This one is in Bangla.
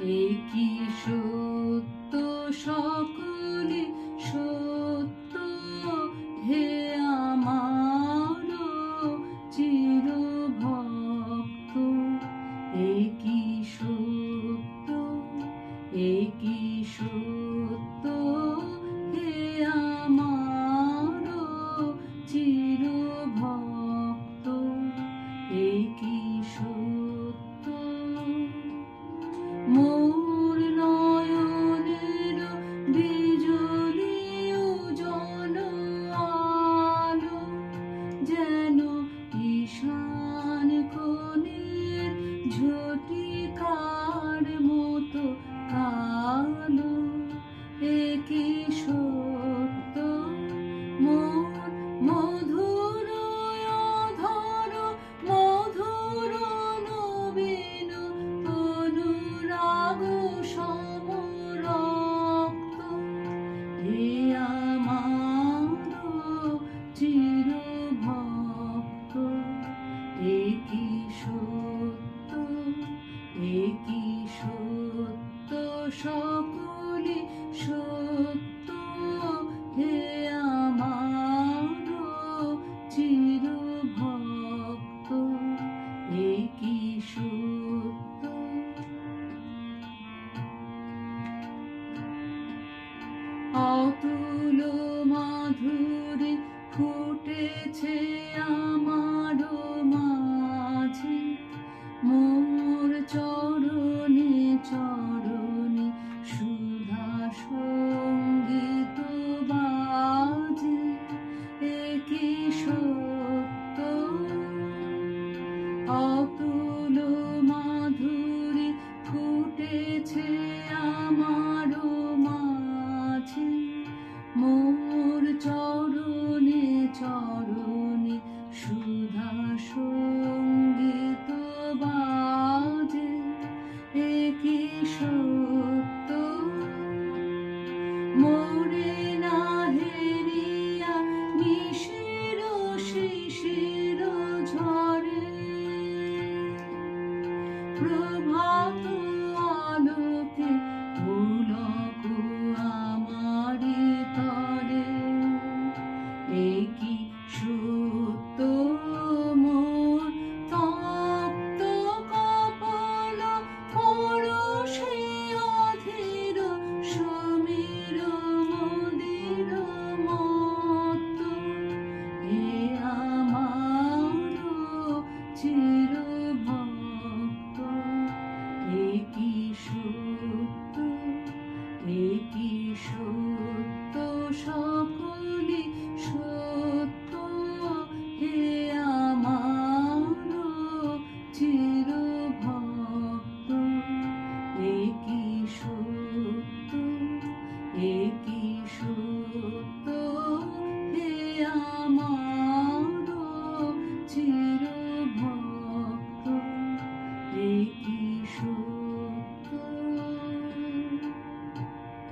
একি কি সত্য সকলে সত্য? হে আমার চির ভক্ত একি সত্য? এই সত্য झूठ অতুল মাধুরী ফুটেছে আমার মাঝে। মোর চরণে চরণে সুধা সংগীত বাজে, একে সত্য। অতুল মাধুরী ফুটেছে আমার 一首。সকলি সত্য চির একই সত্য? একই সত্য?